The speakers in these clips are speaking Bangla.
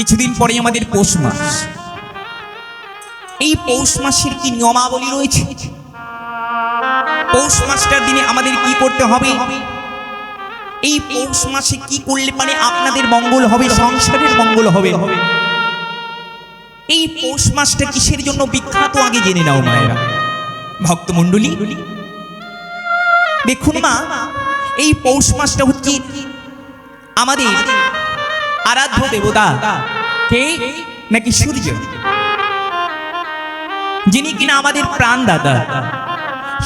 কিছুদিন পরে আমাদের পৌষ মাস। এই পৌষ মাসের কি নিয়মাবলী রয়েছে? পৌষ মাসটার দিনে আমাদের কি করতে হবে? এই পৌষ মাসে কি করলে পারে আপনাদের মঙ্গল হবে, সংসারের মঙ্গল হবে? এই পৌষ মাসটা কিসের জন্য বিখ্যাত আগে জেনে নাও মায়েরা। ভক্তমণ্ডলী, দেখুন মা, এই পৌষ মাসটা হচ্ছে আমাদের আরাধ্য দেবতা কে? নাকি সূর্য? যিনি কিনা আমাদের প্রাণদাতা।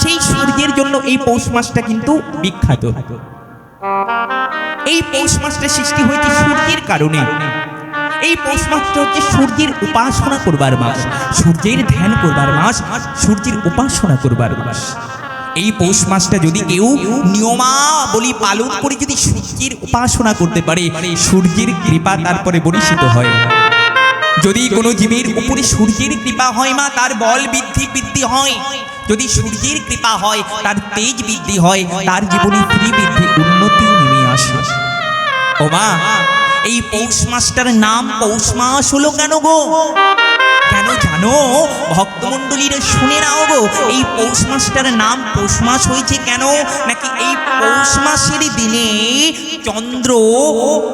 সেই সূর্যের জন্য এই পৌষ মাসটা কিন্তু বিখ্যাত। এই পৌষ মাসটা সৃষ্টি হয়েছে সূর্যের কারণে। এই পৌষ মাসটা হচ্ছে সূর্যের উপাসনা করবার মাস। সূর্যের ধ্যান করবার মাস, সূর্যের উপাসনা করবার মাস। এই পৌষ মাসটা যদি কেউ নিয়মাবলী পালন করে যদি সূর্যের উপাসনা করতে পারে, সূর্যের কৃপা তারপরে বরিষিত হয়। যদি কোনো জীবের উপরে সূর্যের কৃপা হয় মা, তার বল বৃদ্ধি বৃদ্ধি হয়। যদি সূর্যের কৃপা হয়, তার তেজ বৃদ্ধি হয়, তার জীবনে শ্রী বৃদ্ধি, উন্নতি নেমে আসে। ও মা, এই পৌষ মাসটার নাম পৌষ মাস হলো কেন গো? কেন জানো? ভক্তমণ্ডলীরে শুনে নাও গো, এই পৌষ মাসটার নাম পৌষ মাস হয়েছে কেন? নাকি এই পৌষ মাসের দিনে চন্দ্র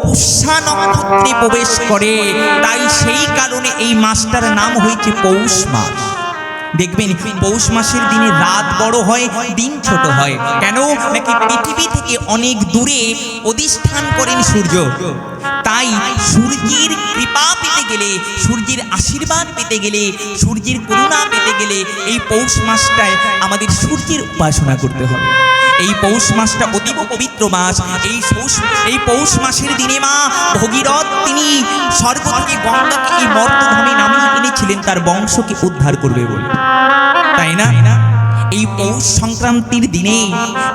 পুষ্যা নক্ষত্রে প্রবেশ করে? তাই সেই কারণে এই মাসটার নাম হয়েছে পৌষ মাস। দেখবেন, পৌষ মাসের দিনে রাত বড় হয়, দিন ছোট হয়। কেন? নাকি পৃথিবী থেকে অনেক দূরে অধিষ্ঠান করেন সূর্য? তাই সূর্যের কৃপা পেতে গেলে, সূর্যের আশীর্বাদ পেতে গেলে, সূর্যের করুণা পেতে গেলে এই পৌষ মাসটায় আমাদের সূর্যের উপাসনা করতে হবে। এই পৌষ মাসটা অতীব পবিত্র মাস। এই পৌষ এই পৌষ মাসের দিনে মা ভগীরথ তিনি স্বর্গ থেকে গঙ্গাকে এই মর্তভূমি নামিয়ে এনেছিলেন, তার বংশকে উদ্ধার করবে বলে। তাই না? এই পৌষ সংক্রান্তির দিনে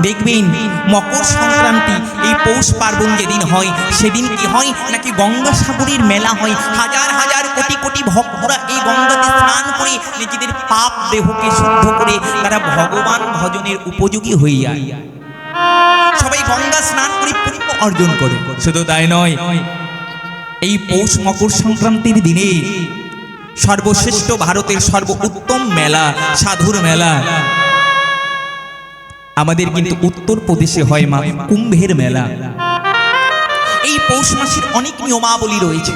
দেখবেন মকর সংক্রান্তি, এই পৌষ পার্বণ যেদিন হয়, সেদিন কি হয়? নাকি গঙ্গাসাগরের মেলা হয়? হাজার হাজার কোটি কোটি ভক্তরা এই গঙ্গাতে স্নান করে নিজেদের পাপ দেহকে শুদ্ধ করে তারা ভগবান ভজনের উপযোগী হয়ে যায়। সবাই গঙ্গা স্নান করে পুণ্য অর্জন করে। শুধু তাই নয়, এই পৌষ মকর সংক্রান্তির দিনে সর্বশ্রেষ্ঠ ভারতের সর্ব উত্তম মেলা, সাধুর মেলা। আমাদের কিন্তু উত্তর প্রদেশে হয় মা কুম্ভের মেলা। এই পৌষ মাসের অনেক নিয়মাবলী রয়েছে।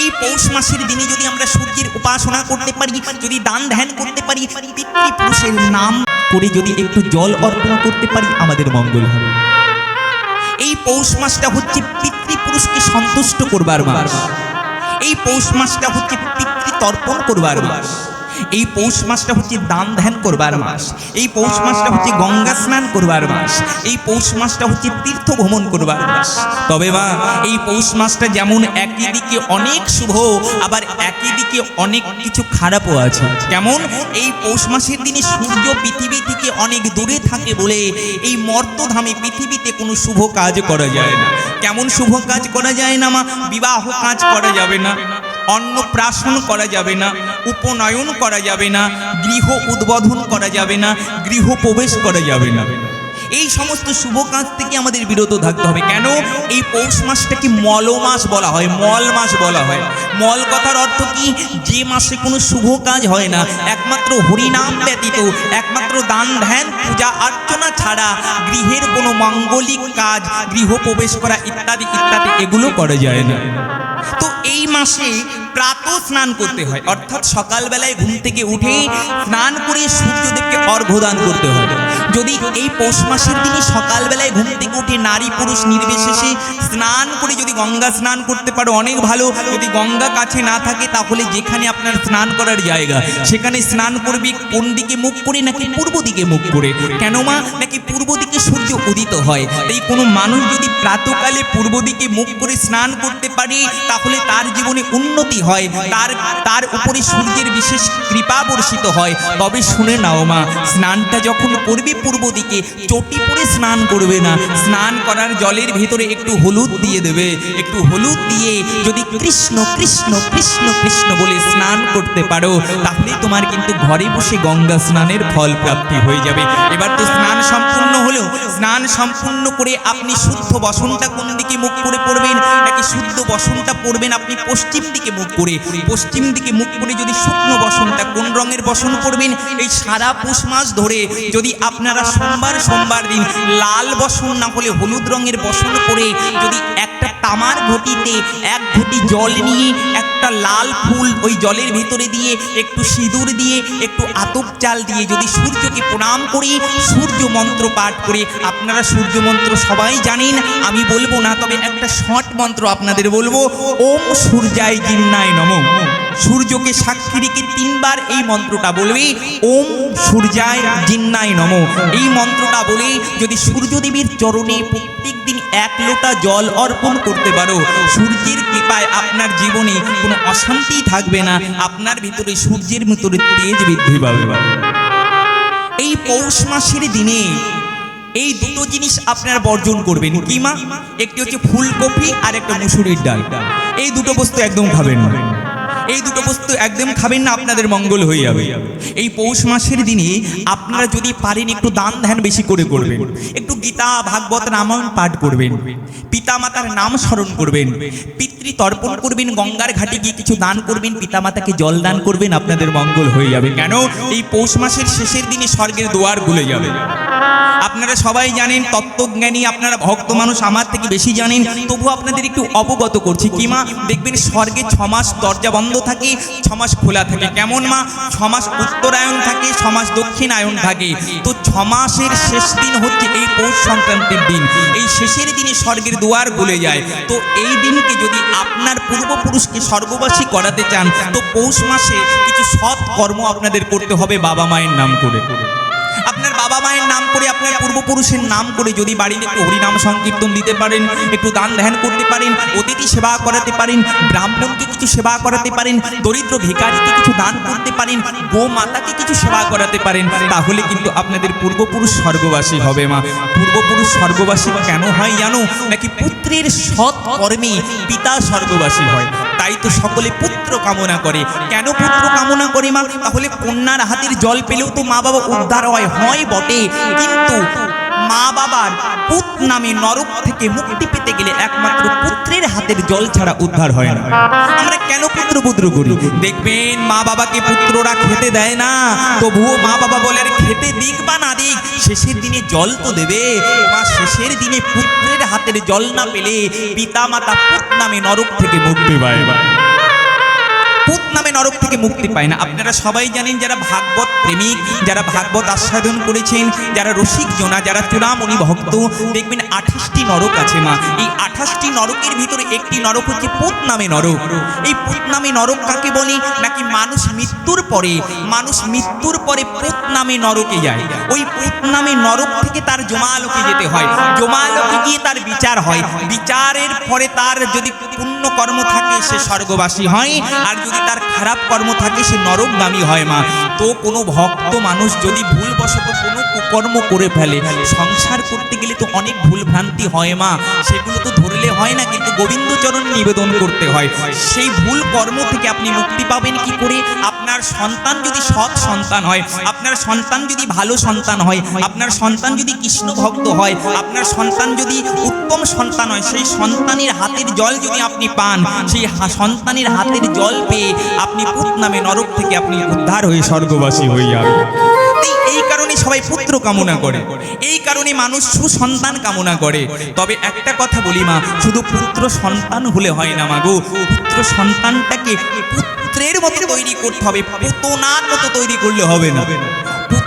এই পৌষ মাসের দিনে যদি আমরা সূর্যের উপাসনা করতে পারি যদি দান ধ্যান করতে পারি পিতৃপুরুষের নাম করে যদি একটু জল অর্পণ করতে পারি আমাদের মঙ্গল হবে। এই পৌষ মাসটা হচ্ছে পিতৃপুরুষকে সন্তুষ্ট করবার মাস। এই পৌষ মাসটা হচ্ছে পিতৃ তর্পণ করবার মাস। এই পৌষ মাসটা হচ্ছে দান ধ্যান করবার মাস। এই পৌষ মাসটা হচ্ছে গঙ্গা স্নান করবার মাস। এই পৌষ মাসটা হচ্ছে তীর্থ ভ্রমণ করবার মাস। তবে মা এই পৌষ মাসটা যেমন একই দিকে অনেক শুভ, আবার একই দিকে অনেক কিছু খারাপও আছে। কেমন? এই পৌষ মাসের দিনে সূর্য পৃথিবী থেকে অনেক দূরে থাকে বলে এই মর্তধামে পৃথিবীতে কোনো শুভ কাজ করা যায় না। কেমন শুভ কাজ করা যায় না মা? বিবাহ কাজ করা যাবে না। অন্নপ্রাশন করা যাবে না, উপনয়ন করা যাবে না, গৃহ উদ্বোধন করা যাবে না, গৃহ প্রবেশ করা যাবে না। এই সমস্ত শুভ কাজ থেকে আমাদের বিরত থাকতে হবে। কেন? এই পৌষ মাসটাকে মল মাস বলা হয়? মল মাস বলা হয়। মল কথার অর্থ কি? যে মাসে কোনো শুভ কাজ হয় না, একমাত্র হরিনাম ব্যতীত, একমাত্র দান ধ্যান, পূজা অর্চনা ছাড়া গৃহের কোনো মাঙ্গলিক কাজ, গৃহ প্রবেশ করা ইত্যাদি ইত্যাদি, এগুলো করা যায় না। তো এই মাসে প্রাত স্নান করতে হয়। অর্থাৎ সকালবেলায় ঘুম থেকে উঠে স্নান করে সূর্যদেবকে অর্ঘ্যদান করতে হয়। যদি এই পৌষ মাসের দিনে সকালবেলায় ঘুম থেকে উঠে নারী পুরুষ নির্বিশেষে স্নান করে যদি গঙ্গা স্নান করতে পারো, অনেক ভালো। যদি গঙ্গা কাছে না থাকে, তাহলে যেখানে আপনার স্নান করার জায়গা, সেখানে স্নান করবি কোন দিকে মুখ করে, নাকি পূর্ব দিকে মুখ করে? কেন মা? নাকি পূর্ব দিকে সূর্য উদিত হয়? তাই কোনো মানুষ যদি প্রাতকালে পূর্ব দিকে মুখ করে স্নান করতে পারে, তাহলে তার জীবনে উন্নতি হয়। তার তার উপরে সূর্যের বিশেষ কৃপা বর্ষিত হয়। তবে শুনে নাও মা, স্নানটা যখন করবে পূর্ব দিকে, চটি পরে স্নান করবে না। স্নান করার জলের ভিতরে একটু হলুদ দিয়ে দেবে। একটু হলুদ দিয়ে যদি কৃষ্ণ কৃষ্ণ কৃষ্ণ কৃষ্ণ বলে স্নান করতে পারো, তাহলে তোমার কিন্তু ঘরে বসে গঙ্গা স্নানের ফল প্রাপ্তি হয়ে যাবে। এবার তো স্নান সম্পূর্ণ হলেও স্নান সম্পূর্ণ করে আপনি শুদ্ধ বসনটা কোন দিকে মুখ করে পড়বেন? নাকি শুদ্ধ বসনটা পড়বেন আপনি পশ্চিম দিকে মুখ করে? পশ্চিম দিকে মুখ করে যদি শুকনো বসনটা কোন রঙের বসন করবেন এই সারা পুষ মাস ধরে যদি আপনারা সোমবার সোমবার দিন লাল বসন, না হলে হলুদ রঙের বসন করে যদি একটা তামার ঘটিতে, এক ঘটি জল নিয়ে একটা লাল ফুল ওই জলের ভিতরে দিয়ে, একটু সিঁদুর দিয়ে, একটু আতপ চাল দিয়ে যদি সূর্যকে প্রণাম করি, সূর্য মন্ত্র পাঠ করে, আপনারা সূর্য মন্ত্র সবাই জানেন, আমি বলব না, তবে একটা শট মন্ত্র আপনাদের বলব, ওম সূর্যায় জিন্নায় নম। সূর্যকে সাক্ষী রেখে তিনবার এই মন্ত্রটা বলবে, ওম সূর্যায় জিন্নায় নম। এই মন্ত্রটা বলে, যদি সূর্যদেবীর চরণে প্রত্যেক দিন এক লোটা জল অর্পণ করতে পারো, সূর্যের কৃপায় আপনার জীবনে কোনো অশান্তি থাকবে না, আপনার ভিতরে সূর্যের ভিতরে তেজ বৃদ্ধি পাবে। এই পৌষ মাসের দিনে এই দুটো জিনিস আপনারা বর্জন করবেন। কি মা? একটি হচ্ছে ফুলকপি আর একটা মুসুরির ডাল। এই দুটো বস্তু একদম খাবেন। না এই দুটো বস্তু একদম খাবেন না, আপনাদের মঙ্গল হয়ে যাবে। এই পৌষ মাসের দিনে আপনারা যদি পারেন একটু দান ধ্যান বেশি করে করবেন। একটু গীতা, ভাগবত, রামায়ণ পাঠ করবেন। পিতা মাতার নাম স্মরণ করবেন। পিতৃ তর্পণ করবেন, গঙ্গার ঘাটে গিয়ে কিছু দান করবেন পিতা মাতাকে জল দান করবেন, আপনাদের মঙ্গল হয়ে যাবে। কেন? এই পৌষ মাসের শেষের দিনে স্বর্গের দুয়ার খুলে যাবে। আপনারা সবাই জানেন, তত্ত্বজ্ঞানী, আপনারা ভক্ত মানুষ, আমার থেকে বেশি জানেন। তবু আপনাদের একটু অবগত করছি। কি মা? দেখবেন স্বর্গে ছমাস দরজা বন্ধ থাকে, ছমাস খোলা থাকে। কেমন মা? ছমাস উত্তরায়ণ থাকে, ছমাস দক্ষিণায়ন থাকে। তো ছমাসের শেষ দিন হচ্ছে এই পৌষ সংক্রান্তির দিন। এই শেষের দিনে স্বর্গের দুয়ার খুলে যায়। তো এই দিনকে যদি আপনার পূর্বপুরুষকে স্বর্গবাসী করাতে চান, তো পৌষ মাসে কিছু সৎ কর্ম আপনাদের করতে হবে বাবা মায়ের নাম করে। বাবা মায়ের নাম করে আপনার পূর্বপুরুষের নাম করে যদি বাড়িতে একটু হরিনাম সংকীর্তন দিতে পারেন, একটু দান ধ্যান করতে পারেন, অতিথি সেবা করাতে পারেন, ব্রাহ্মণকে কিছু সেবা করাতে পারেন, দরিদ্র ভিকারিকে কিছু দান করতে পারেন গো মাতাকে কিছু সেবা করাতে পারেন, তাহলে কিন্তু আপনাদের পূর্বপুরুষ স্বর্গবাসী হবে মা। পূর্বপুরুষ স্বর্গবাসী কেন হয় জানো? নাকি পুত্রের সৎ কর্মে পিতা স্বর্গবাসী হয়। তাই তো সকলে পুত্র কামনা করে। কেন পুত্র কামনা করে মা? তাহলে কন্যার হাতের জল পেলেও তো মা বাবা উদ্ধার হয় হয় বটে। কিন্তু মা বাবার পুত নামে নরক থেকে মুক্তি পেতে গেলে একমাত্র পুত্রের হাতের জল ছাড়া উদ্ধার হয় না। আমরা কেন পুত্র পুত্র করি? দেখবেন মা বাবাকে পুত্ররা খেতে দেয় না। তবুও মা বাবা বলে, আর খেতে দিক বা না দিক, শেষের দিনে জল তো দেবে। বা শেষের দিনে পুত্রের হাতের জল না পেলে পিতা মাতা পুত নামে নরক থেকে মুক্তি পায়। নামে নরক থেকে মুক্তি পায় না। আপনারা সবাই জানেন যারা ভাগবত প্রেমিক, যারা ভাগবত আস্বাদন করেছেন, যারা রসিক জোনা, যারা চূড়ামণি ভক্ত, দেখবেন আঠাশটি নরক আছে মা। এই আঠাশটি নরকের ভিতরে একটি নরক হচ্ছে পুত নামে নরক। এই পুত নামে নরক কাকে বলে? নাকি মানুষ মৃত্যুর পরে, মানুষ মৃত্যুর পরে পুত নামে নরকে যায়। ওই পুত নামে নরক থেকে তার জমালোকে যেতে হয়। জমালোকে গিয়ে তার বিচার হয়। বিচারের পরে তার যদি পুণ্য কর্ম থাকে, সে স্বর্গবাসী হয়। আর যদি তার খারাপ কর্ম থাকে, সে নরক নরকগামী হয় মা। তো কোনো ভক্ত মানুষ যদি ভুলবশত কোনো কুকর্ম করে ফেলে, সংসার করতে গেলে তো অনেক ভুল ভ্রান্তি হয় মা। সেগুলো তো ধরলে হয় না, কিন্তু গোবিন্দচরণ নিবেদন করতে হয়। সেই ভুল কর্ম থেকে আপনি মুক্তি পাবেন কি করে? আপনার সন্তান যদি সৎ সন্তান হয়, আপনার সন্তান যদি ভালো সন্তান হয়, আপনার সন্তান যদি কৃষ্ণ ভক্ত হয়, আপনার সন্তান যদি উত্তম সন্তান হয়, সেই সন্তানের হাতের জল যদি আপনি পান, সেই সন্তানের হাতের জল পেয়ে আপনি পুত নামে নরক থেকে আপনি উদ্ধার হয়ে স্বর্গবাসী এই- এই কারণে সবাই পুত্র কামনা করে। এই কারণে মানুষ সুসন্তান কামনা করে। তবে একটা কথা বলি মা, শুধু পুত্র সন্তান হলে হয় না মাগো পুত্র সন্তানটাকে পুত্রের মতো তৈরি করতে হবে, পুতনার মতো তৈরি করলে হবে না।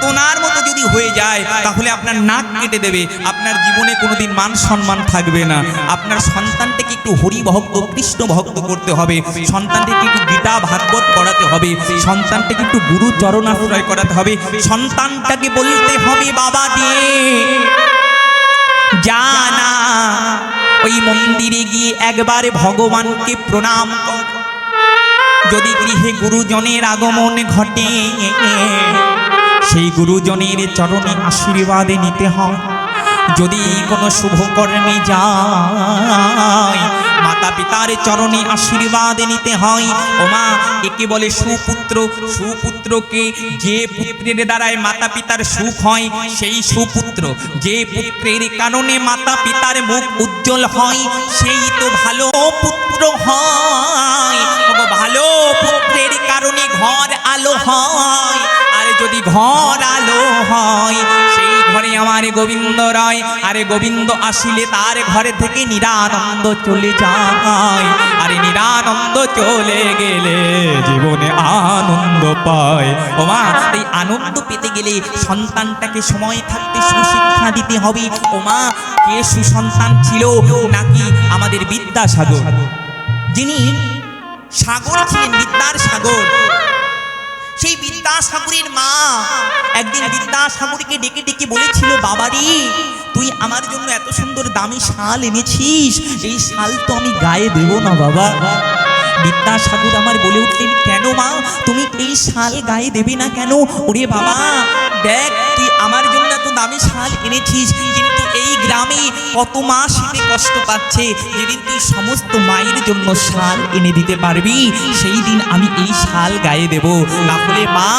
পুতনার মতো যদি হয়ে যায়, তাহলে আপনার নাক কেটে দেবে। আপনার জীবনে কোনোদিন মান সম্মান থাকবে না। আপনার সন্তানটাকে একটু হরি ভক্ত কৃষ্ণ ভক্ত করতে হবে। সন্তানটাকে একটু গীতা, ভাগবত পড়াতে হবে। সন্তানটাকে একটু গুরু চরণাশ্রয় করাতে হবে। সন্তানটাকে বলতে হবে বাবা দিয়ে জানা, ওই মন্দিরে গিয়ে একবার ভগবানকে প্রণাম যদি গৃহে গুরুজনের আগমন ঘটে সেই গুরুজনের চরণে আশীর্বাদে নিতে হয়। যদি কোনো শুভ কর্মে যায় মাতা পিতার চরণে আশীর্বাদ নিতে হয়। ওমা, একে বলে সুপুত্র। সুপুত্রকে যে পুত্রের দ্বারায় মাতা পিতার সুখ হয়, সেই সুপুত্র। যে পুত্রের কারণে মাতা পিতার মুখ উজ্জ্বল হয়, সেই তো ভালো পুত্র হয়। ভালো পুত্রের কারণে ঘর আলো হয়। ঘর আলো হয়। সেই ঘরে আমার গোবিন্দ রয়। আরে গোবিন্দ আসিলে তার ঘরে থেকে নিরানন্দ চলে যায়। আরে নিরানন্দ চলে গেলে জীবনে আনন্দ পায়। ও মা, এই আনন্দ পেতে গেলে সন্তানটাকে সময় থাকতে সুশিক্ষা দিতে হবে। ও মা, কে সুসন্তান ছিল নাকি আমাদের বিদ্যাসাগর? যিনি সাগর ছিলেন, বিদ্যার সাগর। সেই বিদ্যাসাগরের মা একদিন বিদ্যাসাগরকে ডেকে ডেকে বলেছিল, বাবারি, তুই আমার জন্য এত সুন্দর দামি শাল এনেছিস, এই শাল তো আমি গায়ে দেব না, বাবা। বিদ্যাসাগর আমার বলে উঠলেন কেন মা? তুমি এই শাল গায়ে দেবে না কেন? ওরে বাবা, দেখ তুই আমার জন্য এত দামি শাল এনেছিস। কিন্তু এই গ্রামে কত মা শীতে কষ্ট পাচ্ছে। যেদিন তুই সমস্ত মায়ের জন্য শাল এনে দিতে পারবি, সেই দিন আমি এই শাল গায়ে দেব। তাহলে মা,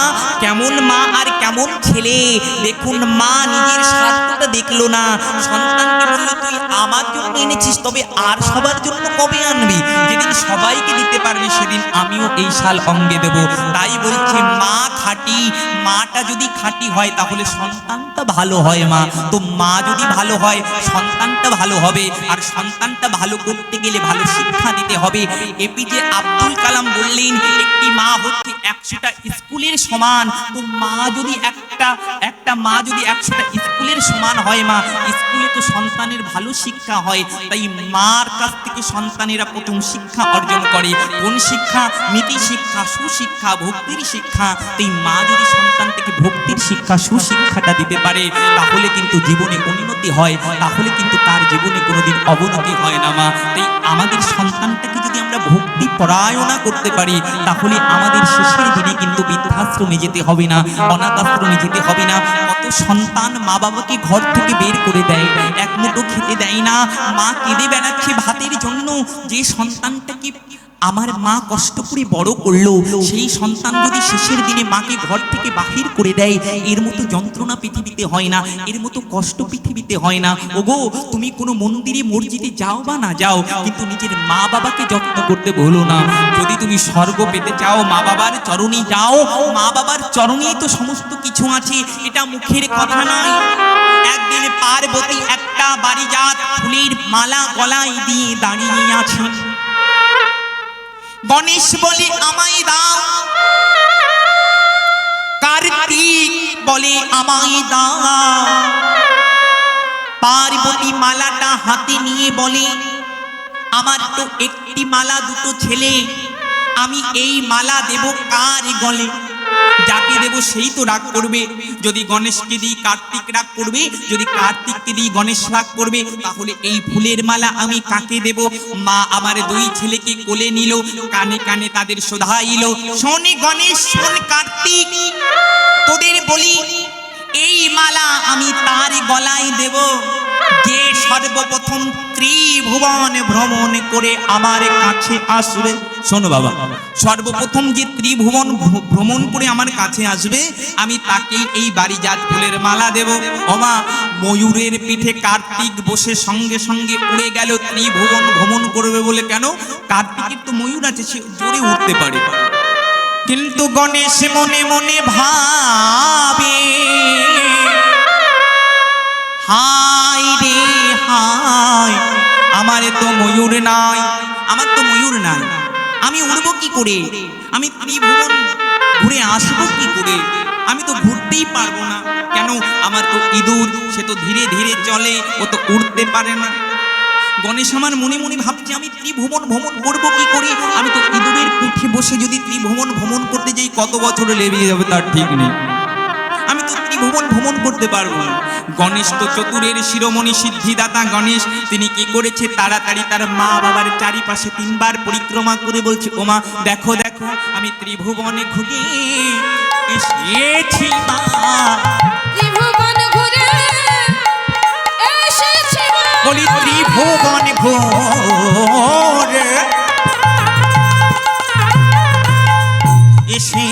কেমন মা আর কেমন ছেলে? দেখুন মা নিজের স্বার্থটা দেখল না। সন্তানকে বলল, তুই আমার জন্য এনেছিস, তবে আর সবার জন্য কবে আনবি? যেদিন সবাইকে দিতে পারবি সেদিন আমিও এই শাল অঙ্গে দেব। তাই বলছে, মা খাঁটি, মাটা যদি খাঁটি হয় তাহলে সন্তানটা ভালো হয় মা। তো মা যদি ভালো হয়, সন্তানটা ভালো হবে। আর সন্তানটা ভালো করতে গেলে ভালো শিক্ষা দিতে হবে। এপিজে আব্দুল কালাম বললেন, একটি মা হচ্ছে একশোটা স্কুলের সমান। তো মা যদি একটা একটা একটা মা যদি একশোটা স্কুলের সমান হয় মা, স্কুলে তো সন্তানের ভালো শিক্ষা হয়, তাই মার কাছ থেকে সন্তানেরা প্রথম শিক্ষা অর্জন করে। কোন শিক্ষা? নীতি শিক্ষা, সুশিক্ষা, ভক্তির শিক্ষা। তাই মা যদি সন্তান থেকে ভক্তির শিক্ষা, সুশিক্ষাটা দিতে পারে, তাহলে কিন্তু জীবনে উন্নতি হয়, তাহলে কিন্তু তার জীবনে কোনোদিন অবনতি হয় না মা। তাই আমাদের সন্তানটাকে যদি আমরা ভক্তি পরায়ণা করতে পারি, তাহলে আমাদের শেষের দিনে কিন্তু বৃদ্ধাশ্রমে যেতে হবে না অনাথ আশ্রমে যেতে হবে না। কত সন্তান মা বাবাকে ঘর থেকে বের করে দেয়, এক মুঠো খেতে দেয় না। মা কেঁদে বেড়াচ্ছে ভাতের জন্য। যে সন্তানটাকে আমার মা কষ্ট করে বড় করল। সেই সন্তান যদি শেষের দিনে মাকে ঘর থেকে বাহির করে দেয়, এর মতো যন্ত্রণা পৃথিবীতে হয় না, এর মতো কষ্ট পৃথিবীতে হয় না। ওগো, তুমি কোনো মন্দিরে, মসজিদে যাও বা না যাও, কিন্তু নিজের মা বাবাকে যত্ন করতে ভুলো না। যদি তুমি স্বর্গ পেতে চাও মা বাবার চরণে যাও। মা বাবার চরণেই তো সমস্ত কিছু আছে, এটা মুখের কথা নয়। একদিন পার্বতী একটা বাড়িজাত ফুলের মালা গলায় দিয়ে দাঁড়িয়ে আছেন। গণেশ বলে আমায় দাও। কার্তিক বলে আমায় দাও। পার্বতী মালাটা হাতে নিয়ে বলে, আমার তো একটি মালা, দুটো ছেলে। আমি এই মালা দেব কার গলে? যাকে দেব সেই তো রাগ করবে। যদি গণেশকে দিই কার্তিক রাগ করবে, যদি কার্তিককে দিই গণেশ রাগ করবে, তাহলে এই ফুলের মালা আমি কাকে দেব? মা আমার দুই ছেলেকে কোলে নিল, কানে কানে তাদের শোধাইল, শোনে গণেশ, শোন কার্তিক, তোদের বলি, এই মালা আমি তার গলায় দেব। যে সর্বপ্রথম ত্রিভুবন ভ্রমণ করে আমার কাছে আসবে। শোনো বাবা, সর্বপ্রথম যে ত্রিভুবন ভ্রমণ করে আমার কাছে আসবে, আমি তাকে এই বাড়ি জাত ফুলের মালা দেব। ওমা ময়ূরের পিঠে কার্তিক বসে সঙ্গে সঙ্গে উড়ে গেল, ত্রিভুবন ভ্রমণ করবে বলে কেন? কার্তিকের তো ময়ূর আছে, সে জোরে উঠতে পারে। কিন্তু গণেশ মনে মনে ভাবে হাই রে হাই আমার তো ময়ূর নাই, আমার তো ময়ূর নাই। আমি উড়বো কি করে? আমি ত্রিভুবন ঘুরে আসব কি করে? আমি তো ঘুরতেই পারব না। কেন? আমার তো ইঁদুর, সে তো ধীরে ধীরে চলে, ও তো উড়তে পারে না। গণেশ আমার মনে মনে ভাবছে, আমি ত্রিভুবন ভ্রমণ করব কি করে? আমি তো ইঁদুরের পিঠে বসে যদি ত্রিভুবন ভ্রমণ করতে যাই, কত বছর লেগে যাবে তার ঠিক নেই। আমি তো ত্রিভুবন ভ্রমণ করতে পারব গণেশ তো চতুরের শিরোমণি সিদ্ধিদাতা গণেশ। তিনি কি করেছে? তাড়াতাড়ি তার মা বাবার চারিপাশে তিনবার পরিক্রমা করে বলছে ওমা দেখো দেখো আমি ত্রিভুবনে ঘুরে এসেছি মা। ত্রিভুবন ঘুরে এসেছি বলি ত্রিভুবন ঘোর এসে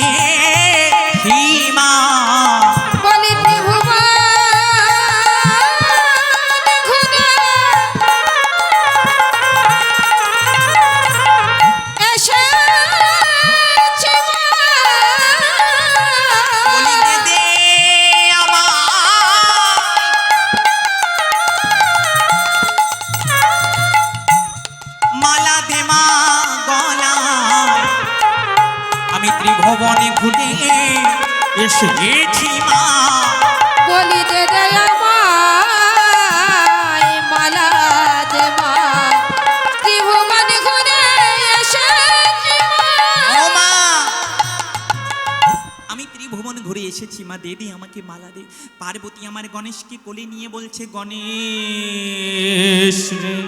ত্রিভুবনে ঘুরে এসেছি মা। বলি দে ঘুরে এসেছি মা। মা। আমি ত্রিভুবন ঘুরে এসেছি মা। দে দে আমাকে মালা দে। পার্বতী আমার গণেশকে কোলে নিয়ে বলছে গণেশ রে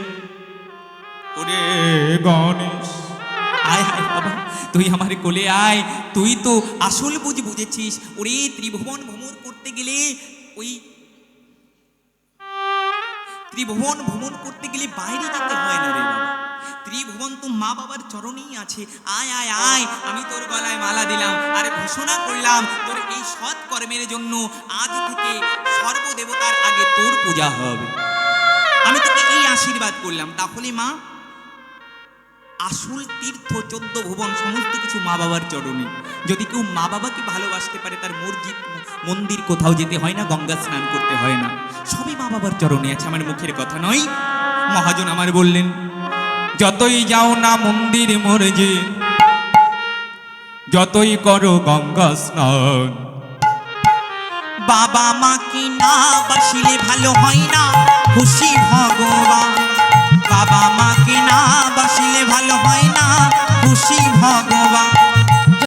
ওরে গণেশ। আয় হায় বাবা। তুই আমার কোলে আয়। তুই তো আসল বুঝ বুঝেছিস। ওরে ত্রিভুবন ভ্রমণ করতে গেলে ওই ত্রিভুবন ভ্রমণ করতে গেলে বাইরে যেতে হয় না রে বাবা। ত্রিভুবন তো মা বাবার চরণেই আছে। আয় আয় আয়, আমি তোর গলায় মালা দিলাম আর ঘোষণা করলাম তোর এই সৎ কর্মের জন্য আজ থেকে সর্বদেবতার আগে তোর পূজা হবে। আমি তোকে এই আশীর্বাদ করলাম। তাহলে মা আসল তীর্থ চোদ্দ ভুবন সমস্ত কিছু মা বাবার চরণে। যদি কেউ মা বাবাকে ভালোবাসতে পারে, তার মসজিদ, মন্দির কোথাও যেতে হয় না, গঙ্গা স্নান করতে হয় না। সবই মা বাবার চরণে আছে, আমার মুখের কথা নয়। মহাজন আমার বললেন, যতই যাও না মন্দির মসজিদ যতই করো গঙ্গা স্নান। বাবা মাকে না বাসিলে ভালো হয় না, খুশি ভগবান। বাবা মাকে না বাসিলে ভালো হয় না। খুশি ভগবান।